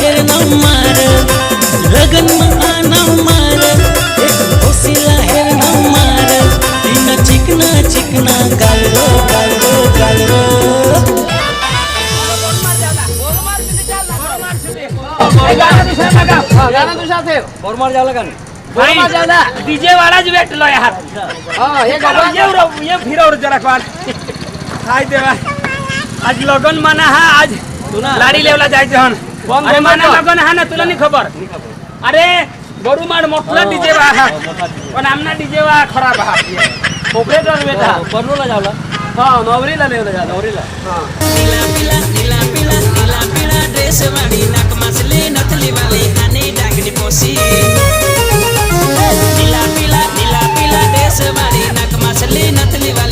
લહેર નો માર લગન આના માર ઓસી લહેર નો માર તીના ચીકના ચીકના ગાલરો ગાલરો ગાલરો. ડીજે વાળા જ વેટ લો યાર. હા એ ફિરાવ જરાક વાર ખાઈ દેવાય. આજ લગનમાં હા આજ લાડી લેવલા જાય છે હન કોણ અરે માના? લગન હા ને તુલા ની ખબર? અરે ગરુમાડ મોટલા ડીજે વા હા પણ આમના ડીજે વા ખરાબ હા. ઓપરેટર બેટા બરનો જાવ લા હા નવરીલા લેવલે જા નવરીલા હા પીલા પીલા પીલા પીલા પીલા પીલા ડ્રેસ વાળી નાક માસલી નથલી વાળી આને ડાંગની પોસી પીલા પીલા પીલા પીલા ડ્રેસ વાળી નાક માસલી નથલી વાળી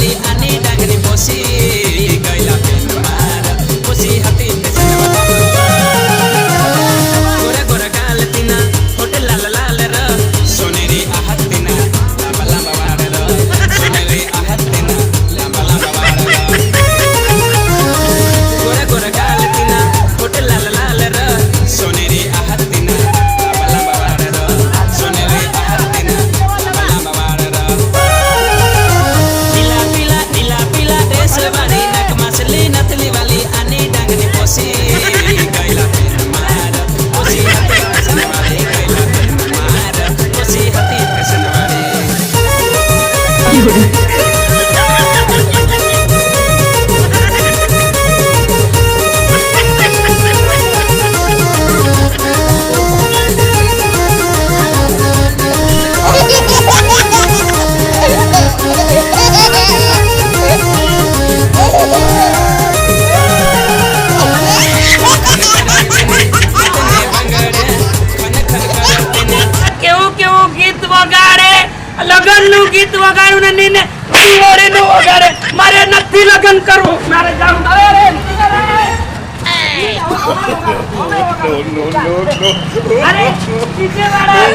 અરે ડીજે વાળા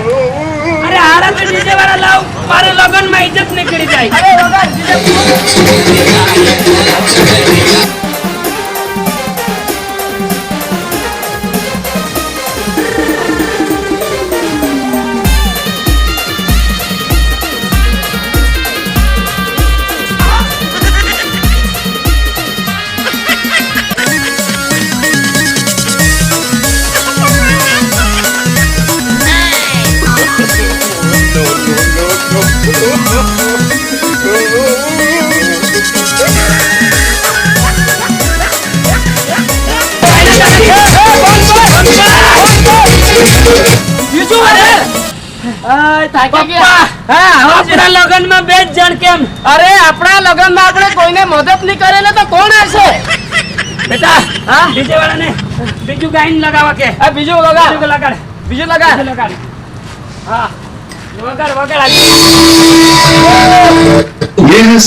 અરે હારા તો ડીજે વાળા લાવ મારે લગનમાં ઇજ્જત નીકળી જાય અરે વગાડ બીજું આપણા લગનમાં બે જણ કેમ? અરે આપણા લગન આપણે કોઈને મદદ નહીં કરે તો કોણ હશે? હા? બીજે વાળાને બીજું ગાઈન લગાવા કે. બીજું બીજું લગાડ બીજું હા. વગર વગર ये है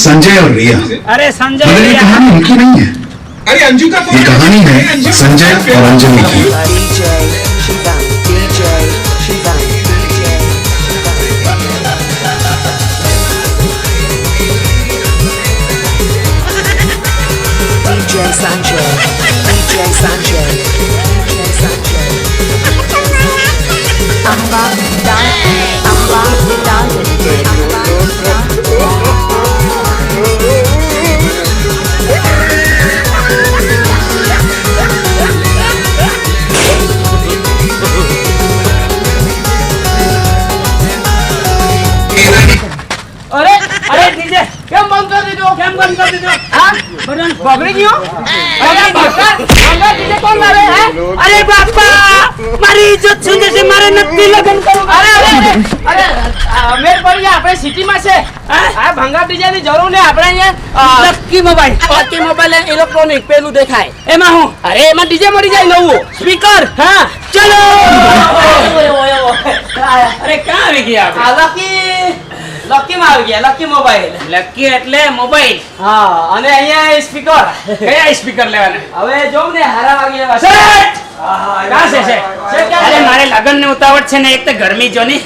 Bamba, બંધ હા બટન બગડી અરે બાપા મારી ઇજ્જત છે જશે મારે નથી લગન કરવું આપણે જરૂર ને આપણે અહીંયા Lucky Mobile party mobile electronic પેલું દેખાય એમાં હું અરે એમાં ડીજે મળી જાય નવું સ્પીકર હા ચલો. અરે ક્યાં આવી ગયા આ લકી માં આવી ગયા લકી મોબાઈલ લકી એટલે મોબાઈલ હા અને અહીંયા સ્પીકર કયા સ્પીકર લેવાના? હવે જો ને હારા વાગી એવા છે. શેઠ! છે છે? અરે મારે લગન ને ઉતાવળ છે ને એક તો ગરમી જો ની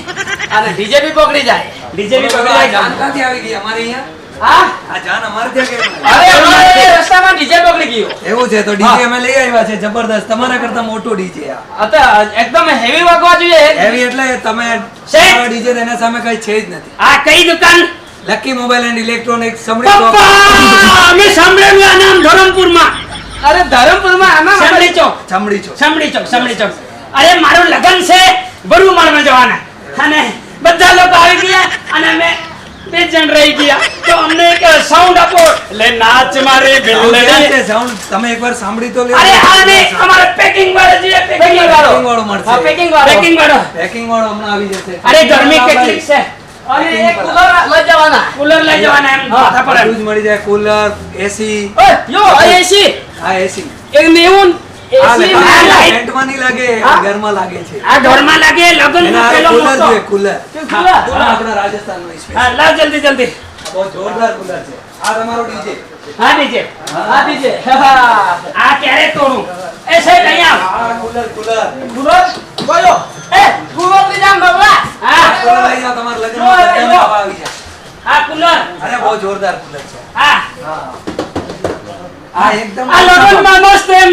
અને ડીજે બી પકડી જાય. ડીજે બી પકડી જાય. આવી ગઈ? અમારે અહીંયા? હા? આ જાન અમારે ત્યાં કેમ અરે અમારે રસ્તામાં ડીજે પકડી ગયું. એવું છે તો ડીજે અમે લઈ આવ્યા છે જબરદસ્ત. તમારા કરતા મોટું ડીજે આ. આ તો એકદમ હેવી વાગવા જોઈએ. હેવી એટલે તમે ડીજે એના સામે કઈ છે જ નથી. આ કઈ દુકાન? Lucky Mobile and Electronic Samdi Chowk અમે સાંભળેલું આ નામ ધરમપુરમાં. અરે ધરમપુરમાં આમાં સાંભળી ચોક. ચમડી ચોક. સાંભળી ચોક સમડી ચોક. અરે મારું લગન છે બરુમાળમાં જવાના. અને બધા લોકો આવી ગયા અને અમે બે જણ રહી ગયા તો અમને એક સાઉન્ડ આપો એટલે નાચ મારી બિલ્લડી? તમે એકવાર સાંભળી તો લો અરે આને અમારે પેકિંગ વાળો જોઈએ પેકિંગ વાળો Packing વાળો. મળશે. હા પેકિંગ વાળો. પેકિંગ વાળો. પેકિંગ વાળો હમણાં આવી જશે. અરે ગરમી કેટલી છે? અરે એક કુલર લઈ જવાના. કુલર લઈ જવાના એમ માથા પર જ મળી જાય. કુલર એસી ઓય યો આ એસી આ એસી એક નેવું એસી ટેન્ટમાં નહીં લાગે ઘરમાં લાગે છે. આ ઘરમાં લાગે લગન પેલો કુલર કુલર કુલર આપણા રાજસ્થાનનો special. હા લાવ જલ્દી જલ્દી. બહુ જોરદાર કુલર છે. આ તમારો ડીજે હા ડીજે હા ડીજે આ ક્યારે તોડું. એ સાહેબ અહીંયા આ કુલર કુલર. કુલર? બોલો. એ કુલર લઈ જામ બાબા હા. કુલર લઈ જાઓ તમારા બધાને આવી જાય આ કુલર. અરે બહુ જોરદાર કુલર છે. હા. આ એકદમ આ લગનમાં મસ્ત એમ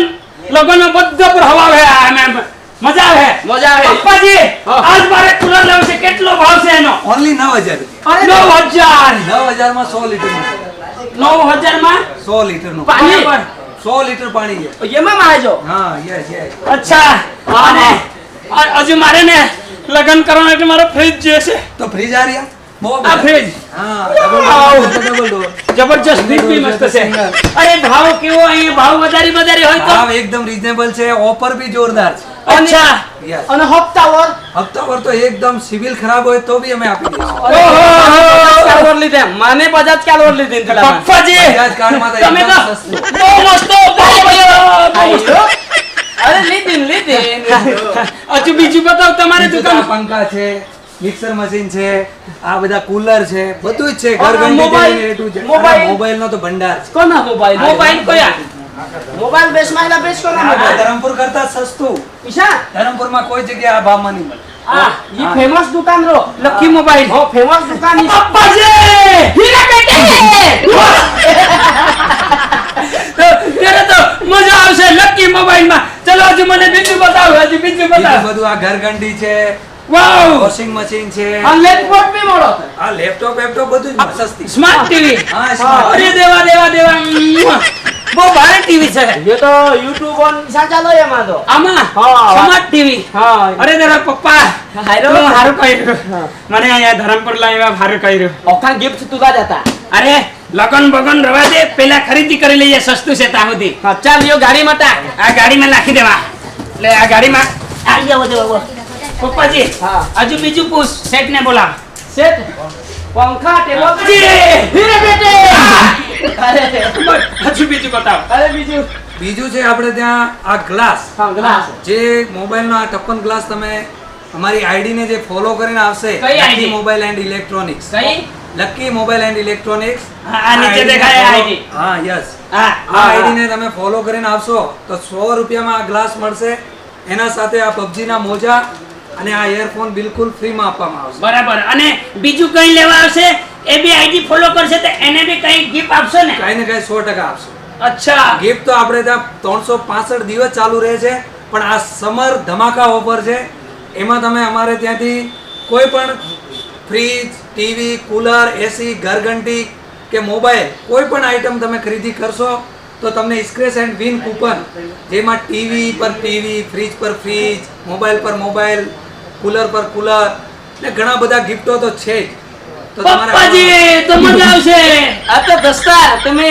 લગનમાં બધા પર હવા છે આ મેમ મજા આવે. મજા આવે. પપ્પાજી આજ મારે કુલર લેવું છે. કેટલો ભાવ છે એનો? ઓનલી નવ હજાર રૂપિયા. નવ હજાર. નવ હજારમાં સો લીટર નવ હજારમાં સો લીટરનું પાણી પર સો લીટર પાણી છે. એમાં માજો હા યસ યસ. અચ્છા. અને હજુ મારે ને લગ્ન કરવાનું એટલે મારો ફ્રીજ જોઈએ છે. તો ફ્રીજ આ રહ્યા? આ. ફ્રીજ હા ડબલ ડોર જબરજસ્ત બી મસ્ત છે. અરે ભાવ કેવો અહીં ભાવ વધારી વધારી હોય તો? ભાવ એકદમ રીઝનેબલ છે. ઓફર બી જોરદાર છે. અચ્છા. અને હપ્તાવર? હપ્તાવર તો એકદમ સિવિલ ખરાબ હોય તો બી અમે આપી દઈશું. ઓહો. લીધે. મને બજાજ કાલવર લીધી પપ્પાજી! બજાજ કાર્ડમાં તો તમે તો બહુ મસ્ત બહુ મસ્ત. અરે લીધી લીધી. અચ્છા બીજું બતાવ તમારી દુકાન. પંખા છે મિક્સર મશીન છે આ બધા કુલર છે બધું જ છે ઘર ઘર મોબાઈલ-. મોબાઈલ- નો તો ભંડાર કોના મોબાઈલ? મોબાઈલ કયા? મોબાઈલ બેસમાં એના બેસ કોના આ ધરમપુર કરતા સસ્તું. ઈશા? ધરમપુરમાં કોઈ જગ્યાએ આ ભાવમાં નહીં મળે. આ ઈ ફેમસ દુકાન રો લકી મોબાઈલ. હો ફેમસ દુકાન ઈ. પપ્પાજી હીરા બેટે તો ત્યારે તો મજા આવશે લકી મોબાઈલમાં ચલો હજુ મને બીજું બતાવો આજે બીજું બતાવો. બધું આ ઘરગંડી છે વાવ! વોશિંગ મશીન છે. આ લેપટોપ બી મળો. આ લેપટોપ લેપટોપ બધું જ સસ્તી. સ્માર્ટ ટીવી હા સ્માર્ટ દેવા દેવા દેવા. બહુ ભારે ટીવી છે. એ તો યુટ્યુબ ઓન સાચા લો એમાં તો. આમાં? હા. સ્માર્ટ ટીવી હા. અરે તારા પપ્પા હારો. હારું કર્યું. મને અહીંયા ધરમપુર લાવ્યા હારું કર્યું. ઓખા ગિફ્ટ તુલા જતા અરે લગન બગન રવા દે પેલા ખરીદી કરી લઈએ સસ્તું છે ત્યાં સુધી. હા ચાલ યો ગાડીમાં ટાક. આ ગાડીમાં નાખી દેવા. એટલે આ ગાડીમાં. આવી જાવ દેવા પપ્પાજી હા. હજુ બીજું પૂછ શેઠ ને બોલાવ. સેટ પંખા ટેબલ! હીરે બેટે! હજુ બીજું બતાવ. અરે બીજું. બીજું છે આપણે ત્યાં આ ગ્લાસ. ગ્લાસ. જે મોબાઈલ નો આ ટપ્પન ગ્લાસ તમે અમારી આઈડી ને જે ફોલો કરીને આવશે લકી મોબાઈલ એન્ડ ઇલેક્ટ્રોનિક્સ કઈ? લકી મોબાઈલ એન્ડ ઇલેક્ટ્રોનિક્સ આ નીચે દેખાય આઈડી. હા યસ આ આઈડી ને તમે ફોલો કરીને આવશો તો સો રૂપિયામાં આ ગ્લાસ મળશે. એના સાથે આ PUBG ના મોજા અને આ એરફોન બિલકુલ ફ્રીમાં આપવામાં આવશે. બરાબર. અને બીજું કઈ લેવા આવશે? એ બી આઈડી ફોલો કરશે તો એને બી કઈ ગિફ્ટ આપશો ને? કઈ ને કઈ સો ટકા આપશો. અચ્છા. ગિફ્ટ તો આપણે ત્યાં ત્રણસો પાસઠ દિવસ ચાલુ રહે છે પણ આ સમર ધમાકા ઓફર છે. એમાં તમે અમારે ત્યાંથી કોઈ પણ ફ્રીજ ટીવી કુલર એસી ઘરઘંટી કે મોબાઈલ કોઈ પણ આઈટમ તમે ખરીદી કરશો તો તમને સ્ક્રેચ એન્ડ વિન કૂપન જેમાં ટીવી પર ટીવી ફ્રીજ પર ફ્રીજ મોબાઈલ પર મોબાઈલ કુલર પર કુલર ને ઘણા બધા ગિફ્ટો તો છે જ. પપ્પાજી તો મજા આવશે. આ તો દસ્તા તમે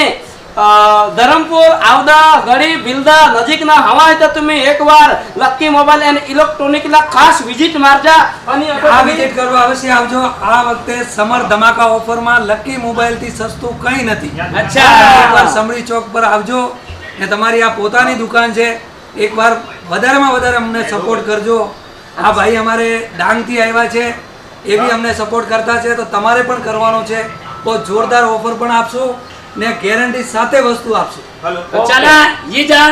ધરમપુર આવદા ગળી બિલદા નજીકના હવા તો તમે એકવાર લકી મોબાઈલ એન્ડ ઇલેક્ટ્રોનિક ના ખાસ વિઝિટ મારજા. અને આ વિઝિટ કરવા અવશ્ય આવજો. આ વખતે સમર ધમાકા ઓફરમાં લકી મોબાઈલથી સસ્તું કંઈ નથી. અચ્છા. એકવાર સમરી ચોક પર આવજો ને તમારી આ પોતાની દુકાન છે. એકવાર વધારેમાં વધારે અમને સપોર્ટ કરજો. આ ભાઈ અમારે ડાંગથી આવ્યા છે. એ બી અમને સપોર્ટ કરતા છે તો તમારે પણ કરવાનો છે. તો જોરદાર ઓફર પણ આપશું ને ગેરંટી સાથે વસ્તુ આપશું. તો ચાલા યે જા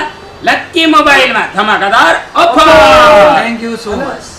લકી મોબાઈલમાં ધમાકાદાર offer thank you so much